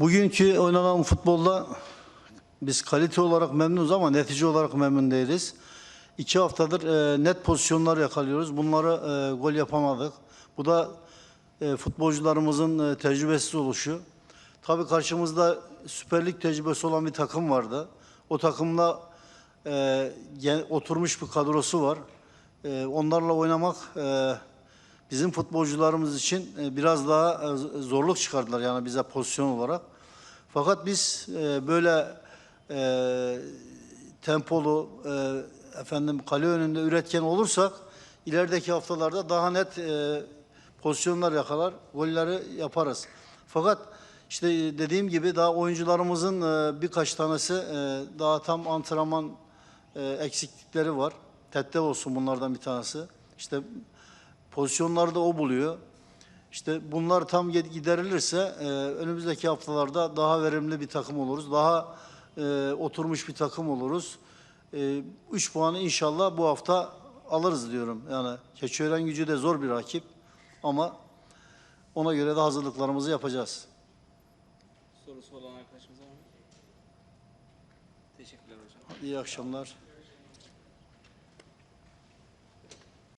Bugünkü oynanan futbolda biz kalite olarak memnunuz ama netice olarak memnun değiliz. İki haftadır e, net pozisyonlar yakalıyoruz. Bunları e, gol yapamadık. Bu da e, futbolcularımızın e, tecrübesiz oluşu. Tabii karşımızda Süper Lig tecrübesi olan bir takım vardı. O takımla e, oturmuş bir kadrosu var. E, onlarla oynamak e, bizim futbolcularımız için e, biraz daha e, zorluk çıkardılar yani bize pozisyon olarak. Fakat biz e, böyle e, tempolu e, efendim kale önünde üretken olursak ilerideki haftalarda daha net e, pozisyonlar yakalar, golleri yaparız. Fakat işte dediğim gibi daha oyuncularımızın e, birkaç tanesi e, daha tam antrenman e, eksiklikleri var. Tette olsun bunlardan bir tanesi. İşte pozisyonları da o buluyor. İşte bunlar tam gid- giderilirse e, önümüzdeki haftalarda daha verimli bir takım oluruz. Daha e, oturmuş bir takım oluruz. 3 puanı inşallah bu hafta alırız diyorum. Yani Keçiören gücü de zor bir rakip ama ona göre de hazırlıklarımızı yapacağız. Sorusu olan arkadaşımız var mı? Teşekkürler hocam. İyi akşamlar.